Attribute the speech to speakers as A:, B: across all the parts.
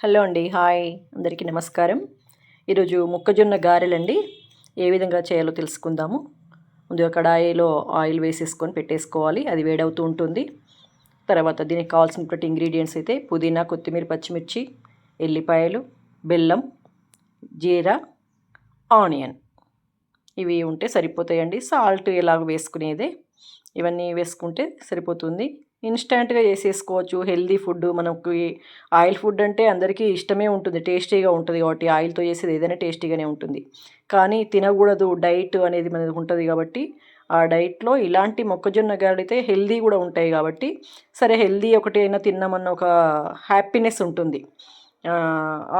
A: Hello అండి hi. అందరికీ నమస్కారం. ఈరోజు మొక్కజొన్న గారెలండి. ఏ విధంగా చేయాలో తెలుసుకుందాము. ముందుగా కడాయిలో ఆయిల్ వేసేసుకొని పెట్టేసుకోవాలి. అది వేడవుతూ ఉంటుంది. తర్వాత దీనికి కావాల్సినటువంటి ఇంగ్రీడియంట్స్ అయితే పుదీనా కొత్తిమీర పచ్చిమిర్చి ఎల్లిపాయలు బెల్లం జీరా ఆనియన్. ఇవి ఉంటే సరిపోతాయండి. సాల్ట్ ఎలాగ వేసుకునేదే. ఇవన్నీ వేసుకుంటే సరిపోతుంది. ఇన్స్టెంట్గా చేసేసుకోవచ్చు. హెల్దీ ఫుడ్ మనకి ఆయిల్ ఫుడ్ అంటే అందరికీ ఇష్టమే ఉంటుంది. టేస్టీగా ఉంటుంది కాబట్టి ఆయిల్తో చేసేది ఏదైనా టేస్టీగానే ఉంటుంది. కానీ తినకూడదు. డైట్ అనేది మనది ఉంటుంది కాబట్టి ఆ డైట్లో ఇలాంటి మొక్కజొన్న గాడితే హెల్దీ కూడా ఉంటాయి కాబట్టి సరే హెల్దీ ఒకటి అయినా తిన్నామన్న ఒక హ్యాపీనెస్ ఉంటుంది.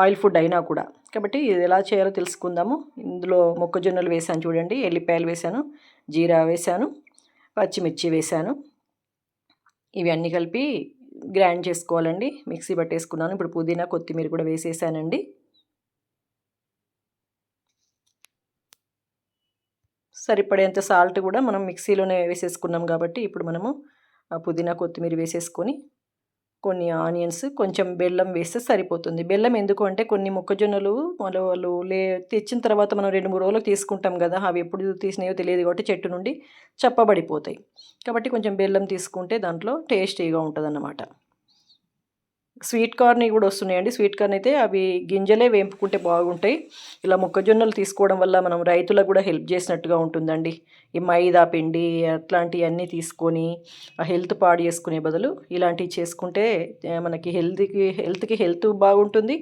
A: ఆయిల్ ఫుడ్ అయినా కూడా. కాబట్టి ఇది ఎలా చేయాలో తెలుసుకుందాము. ఇందులో మొక్కజొన్నలు వేసాను చూడండి. ఎల్లిపాయలు వేసాను జీరా వేసాను పచ్చిమిర్చి వేసాను ఇవి అన్నీ కలిపి గ్రైండ్ చేసుకోవాలండి. మిక్సీ పట్టేసుకున్నాను. ఇప్పుడు పుదీనా కొత్తిమీర కూడా వేసేసానండి. సరిపడేంత సాల్ట్ కూడా మనం మిక్సీలోనే వేసేసుకున్నాం కాబట్టి ఇప్పుడు మనము పుదీనా కొత్తిమీర వేసేసుకొని కొన్ని ఆనియన్స్ కొంచెం బెల్లం వేస్తే సరిపోతుంది. బెల్లం ఎందుకు అంటే కొన్ని మొక్కజొన్నలు వాళ్ళు వాళ్ళు లే తెచ్చిన తర్వాత మనం రెండు మూడు రోజులకు తీసుకుంటాం కదా అవి ఎప్పుడు తీసినాయో తెలియదు కాబట్టి చెట్టు నుండి చప్పబడిపోతాయి. కాబట్టి కొంచెం బెల్లం తీసుకుంటే దాంట్లో టేస్టీగా ఉంటుంది అన్నమాట స్వీట్ కార్న్ కూడా వస్తున్నాయండి. స్వీట్ కార్న్ అయితే అవి గింజలే వేంపుకుంటే బాగుంటాయి. ఇలా మొక్కజొన్నలు తీసుకోవడం వల్ల మనం రైతులకు కూడా హెల్ప్ చేసినట్టుగా ఉంటుందండి. ఈ మైదా పిండి అట్లాంటివన్నీ తీసుకొని ఆ హెల్త్ పాడు చేసుకునే బదులు ఇలాంటివి చేసుకుంటే మనకి హెల్త్కి హెల్త్కి హెల్త్ బాగుంటుంది.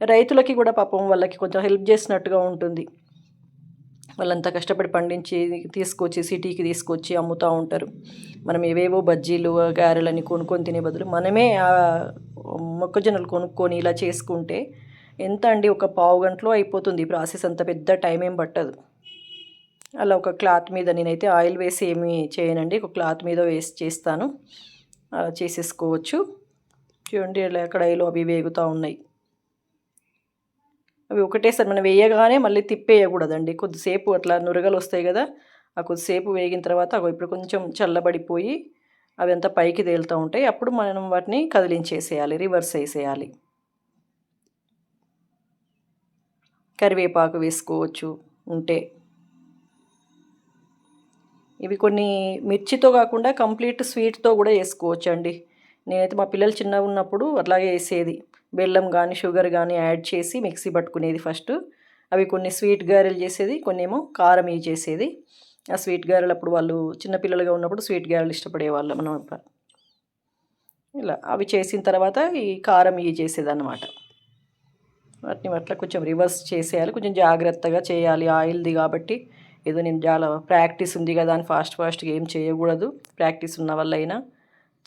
A: రైతులకి కూడా పాపం వాళ్ళకి కొంచెం హెల్ప్ చేసినట్టుగా ఉంటుంది. వాళ్ళంతా కష్టపడి పండించి తీసుకొచ్చి సిటీకి తీసుకొచ్చి అమ్ముతూ ఉంటారు. మనం ఏవేవో బజ్జీలు గారెలని కొనుక్కొని తినే బదులు మనమే మొక్కజొన్నలు కొనుక్కొని ఇలా చేసుకుంటే ఎంత అండి? ఒక పావు గంటలో అయిపోతుంది. ప్రాసెస్ అంత పెద్ద టైం ఏం పట్టదు. అలా ఒక క్లాత్ మీద నేనైతే ఆయిల్ వేసి ఏమి చేయనండి. ఒక క్లాత్ మీద వేసి చేస్తాను. అలా చేసేసుకోవచ్చు. చూడండి ఇలా కడాయిలో అవి వేగుతూ ఉన్నాయి. అవి ఒకటేసారి మనం వేయగానే మళ్ళీ తిప్పేయకూడదండి. కొద్దిసేపు అట్లా నురగలు వస్తాయి కదా ఆ కొద్దిసేపు వేగిన తర్వాత ఇప్పుడు కొంచెం చల్లబడిపోయి అవి అంతా పైకి తేలుతూ ఉంటాయి. అప్పుడు మనం వాటిని కదిలించేసేయాలి రివర్స్ వేసేయాలి కరివేపాకు వేసుకోవచ్చు ఉంటే. ఇవి కొన్ని మిర్చితో కాకుండా కంప్లీట్ స్వీట్తో కూడా వేసుకోవచ్చు అండి నేనైతే మా పిల్లలు చిన్నగా ఉన్నప్పుడు అట్లాగే వేసేది. బెల్లం కానీ షుగర్ కానీ యాడ్ చేసి మిక్సీ పట్టుకునేది ఫస్ట్. అవి కొన్ని స్వీట్ గారెలు చేసేది కొన్ని ఏమో కారం ఇవి చేసేది. ఆ స్వీట్ గారెలు అప్పుడు వాళ్ళు చిన్నపిల్లలుగా ఉన్నప్పుడు స్వీట్ గారెలు ఇష్టపడేవాళ్ళు మనం ఇలా అవి చేసిన తర్వాత ఈ కారం ఇవి చేసేదన్నమాట. వాటిని అట్లా కొంచెం రివర్స్ చేసేయాలి కొంచెం జాగ్రత్తగా చేయాలి. ఆయిల్ది కాబట్టి ఏదో నేను చాలా ప్రాక్టీస్ ఉంది కదా అని ఫాస్ట్ ఫాస్ట్గా ఏం చేయకూడదు. ప్రాక్టీస్ ఉన్న వాళ్ళైనా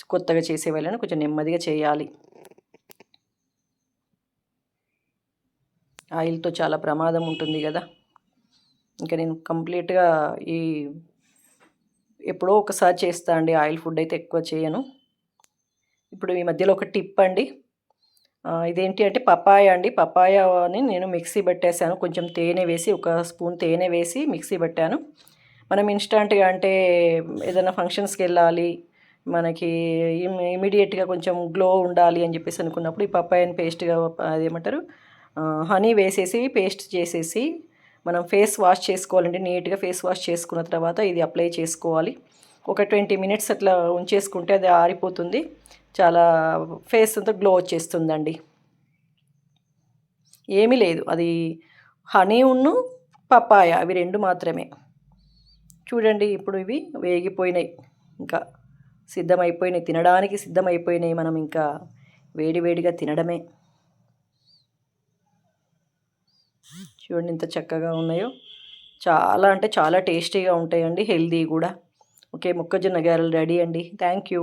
A: కొత్తగా చేసే వాళ్ళైనా కొంచెం నెమ్మదిగా చేయాలి. ఆయిల్తో చాలా ప్రమాదం ఉంటుంది కదా. ఇంకా నేను కంప్లీట్గా ఈ ఎప్పుడో ఒకసారి చేస్తా అండి. ఆయిల్ ఫుడ్ అయితే ఎక్కువ చేయను. ఇప్పుడు ఈ మధ్యలో ఒక టిప్ అండి. ఇదేంటి అంటే పపాయ అండి. పపాయని నేను మిక్సీ పెట్టేశాను. కొంచెం తేనె వేసి ఒక స్పూన్ తేనె వేసి మిక్సీ పెట్టాను. మనం ఇన్స్టంట్గా అంటే ఏదైనా ఫంక్షన్స్కి వెళ్ళాలి మనకి ఇమీడియట్గా కొంచెం గ్లో ఉండాలి అని చెప్పేసి అనుకున్నప్పుడు ఈ పపాయని పేస్ట్గా అదేమంటారు? హనీ వేసేసి పేస్ట్ చేసేసి మనం ఫేస్ వాష్ చేసుకోవాలండి నీట్గా ఫేస్ వాష్ చేసుకున్న తర్వాత ఇది అప్లై చేసుకోవాలి. ఒక ట్వంటీ మినిట్స్ అట్లా ఉంచేసుకుంటే అది ఆరిపోతుంది. చాలా ఫేస్ అంతా గ్లో వచ్చేస్తుందండి. ఏమీ లేదు. అది హనీ ఉన్ను పపాయ అవి రెండు మాత్రమే. చూడండి ఇప్పుడు ఇవి వేగిపోయినాయి. ఇంకా సిద్ధమైపోయినాయి. తినడానికి సిద్ధమైపోయినాయి మనం ఇంకా వేడి వేడిగా తినడమే. చూడండి ఎంత చక్కగా ఉన్నాయో. చాలా అంటే చాలా టేస్టీగా ఉంటాయండి హెల్దీ కూడా. ఓకే మొక్కజొన్న గారెలు రెడీ అండి. Thank you.